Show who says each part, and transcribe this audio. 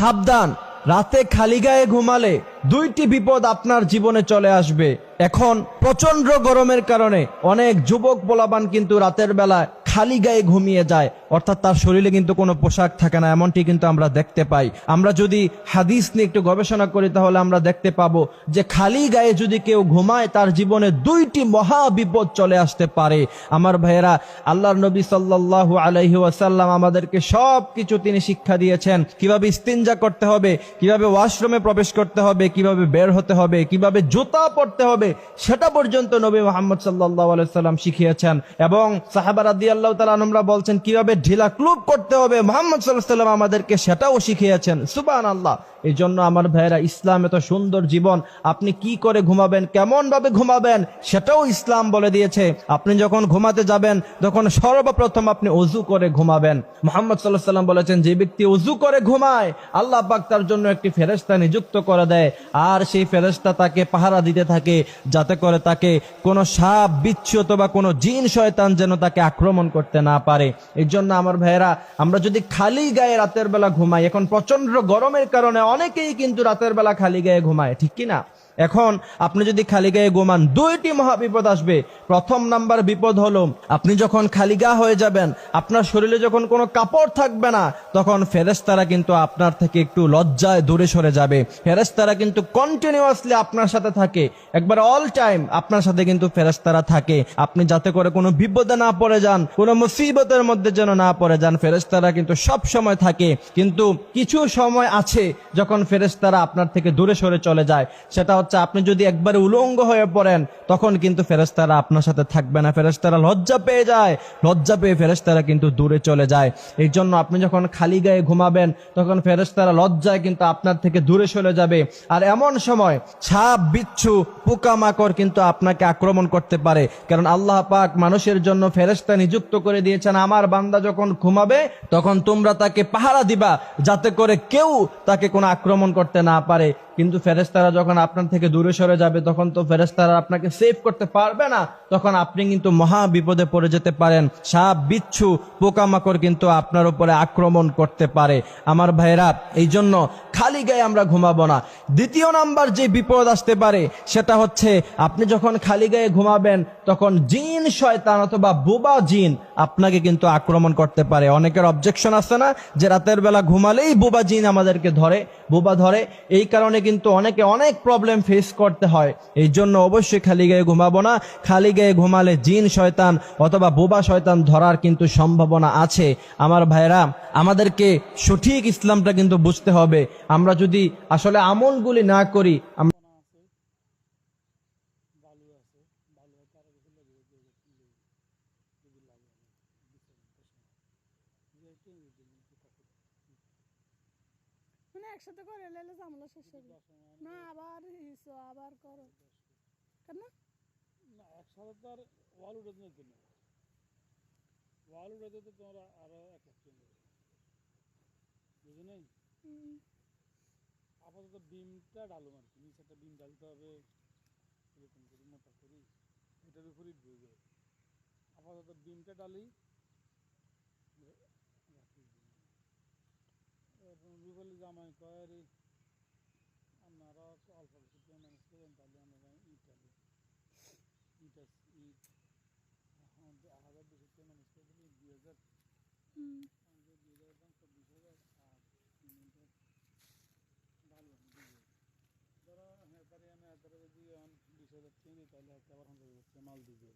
Speaker 1: সাবধান, রাতে খালি গায়ে ঘুমালে দুইটি বিপদ আপনার জীবনে চলে আসবে। এখন প্রচণ্ড গরমের কারণে অনেক যুবক পোলাবান কিন্তু রাতের বেলা খালি গায়ে ঘুমিয়ে যায়, অর্থাৎ তার শরীরে কিন্তু কোনো পোশাক থাকে না, এমনটি কিন্তু আমরা দেখতে পাই। আমরা যদি হাদিস নিয়ে একটু গবেষণা করি, তাহলে আমরা দেখতে পাবো যে খালি গায়ে যদি কেউ ঘুমায়, তার জীবনে দুইটি মহা বিপদ চলে আসতে পারে। আমার ভাইয়েরা, আল্লাহর নবী সাল্লাল্লাহু আলাইহি ওয়াসাল্লাম আমাদেরকে সব কিছু তিনি শিক্ষা দিয়েছেন। কীভাবে ইস্তিনজা করতে হবে, কীভাবে ওয়াশরুমে প্রবেশ করতে হবে, কীভাবে বের হতে হবে, কীভাবে জুতা পরতে হবে, সেটা পর্যন্ত নবী মোহাম্মদ সাল্লাল্লাহু আলাইহি সাল্লাম শিখিয়েছেন। এবং সাহাবা তাআলা আনহরা বলছেন, কীভাবে ঢিলা ক্লুব করতে হবে? মোহাম্মদ সাল্লাম আমাদেরকে সেটাও শিখিয়েছেন। সুবহানাল্লাহ। এই জন্য আমার ভাইয়েরা, ইসলাম এত সুন্দর জীবন, আপনি কি করে ঘুমাবেন কেমন ভাবে ঘুমাবেন, সেটাও ইসলাম বলে দিয়েছে। আপনি যখন ঘুমাতে যাবেন, তখন সর্বপ্রথম আপনি অজু করে ঘুমাবেন। মোহাম্মদ সাল্লাহ সাল্লাম বলেছেন, যে ব্যক্তি অজু করে ঘুমায়, আল্লাহ পাক তার জন্য একটি ফেরেস্তা নিযুক্ত করে দেয়। আর সেই ফেরেস্তা তাকে পাহারা দিতে থাকে, যাতে করে তাকে কোনো সাপ, বিচ্ছু অথবা কোনো জিন, শয়তান যেন তাকে আক্রমণ করতে না পারে। এর জন্য আমার ভাইয়েরা, আমরা যদি খালি গায়ে রাতের বেলা ঘুমাই, এখন প্রচণ্ড গরমের কারণে অনেকেই কিন্তু রাতের বেলা খালি গায়ে ঘুমায়, ঠিক কি না এখন আপনি যদি খালি গায়ে ঘুমান, দুইটি মহা বিপদ আসবে। প্রথম নাম্বার বিপদ হলো, আপনি যখন খালি গা হয়ে যাবেন, আপনার শরীরে যখন কোনো কাপড় থাকবে না তখন ফেরেস্তারা কিন্তু আপনার থেকে একটু লজ্জায় দূরে সরে যাবে। ফেরেস্তারা কিন্তু কন্টিনিউয়াসলি আপনার সাথে থাকে। একবার অল টাইম আপনার সাথে কিন্তু ফেরেস্তারা থাকে। আপনি যাতে করে কোনো বিপদে না পড়ে যান, কোনো মুসিবতের মধ্যে যেন না পড়ে যান ফেরেস্তারা কিন্তু সব সময় থাকে। কিন্তু কিছু সময় আছে যখন ফেরেস্তারা আপনার থেকে দূরে সরে চলে যায়। সেটা হচ্ছে আপনি যদি একবারে উলঙ্গ হয়ে পড়েন, তখন কিন্তু ফেরেস্তারা আপনার সাথে থাকবে না। ফেরেস্তারা লজ্জা পেয়ে যায়। লজ্জা পেয়ে ফেরেস্তারা কিন্তু দূরে চলে যায়। এই জন্য আপনি যখন খালি গায়ে ঘুমাবেন, তখন ফেরেস্তারা লজ্জায় কিন্তু আপনার থেকে দূরে সরে যাবে। আর এমন সময় ছাপ বিচ্ছু, পোকামাকড় কিন্তু আপনাকে আক্রমণ করতে পারে। কারণ আল্লাহ পাক মানুষের জন্য ফেরেস্তা নিযুক্ত করে দিয়েছেন, আমার বান্দা যখন ঘুমাবে, তখন তোমরা তাকে পাহারা দিবা, যাতে করে কেউ তাকে কোনো আক্রমণ করতে না পারে। কিন্তু ফেরেস্তারা যখন আপনার থেকে দূরে সরে যাবে, তখন তো ফেরেস্তারা আপনাকে সেভ করতে পারবে না। তখন আপনি কিন্তু মহা বিপদে পড়ে যেতে পারেন। সাপ, বিচ্ছু, পোকামাকড় কিন্তু আপনার উপরে আক্রমণ করতে পারে। আমার ভাইরা এই জন্য খালি গায়ে আমরা ঘুমাবো না। দ্বিতীয় নাম্বার যে বিপদ আসতে পারে, সেটা হচ্ছে আপনি যখন খালি গায়ে ঘুমাবেন, তখন জিন শয়তান অথবা বোবা জিন আপনাকে কিন্তু আক্রমণ করতে পারে। অনেকের অবজেকশন আছে না যে রাতের বেলা ঘুমালেই বোবা জিন আমাদেরকে ধরে, বোবা ধরে। এই কারণে কিন্তু অনেকে অনেক প্রবলেম ফেস করতে হয়। এই জন্য অবশ্যই খালি গায়ে ঘুমাবো না। খালি গায়ে ঘুমালে জিন শয়তান অথবা বোবা শয়তান ধরার কিন্তু সম্ভাবনা আছে। আমার ভাইরা আমাদেরকে সঠিক ইসলামটা কিন্তু বুঝতে হবে। আমরা যদি আসলে আমলগুলি না করি আমরা
Speaker 2: মানে একসাথে করে এলে ঝামেলা শেষ হবে না আবার হিসো আবার করো। কেন?
Speaker 3: না একসাথে তো আর ওয়াল উঠে দিতে না ওয়াল উঠে দিতে তোমার আরও এক বুঝে নেই আপাতত বিমটা ডালুম আর কি। নিচে একটা বিম ডালতে হবে, এরকম করি মোটা করি। এটার উপরই ঢুকবে আপাতত বিমটা ডালি। রাখি। জামাই কয় আপনারা অল্প কিছু ম্যানেজ করেন, তাহলে আমরা ইট ডালি ইট ইট। হাজার দুশো ম্যানেজ করে দিলে দুই হাজার দাম চব্বিশ হাজার আর সিমেন্টের ভালো ধরো হ্যাঁ হাজার টাকা দিই তাহলে আবার মাল দিয়ে দিই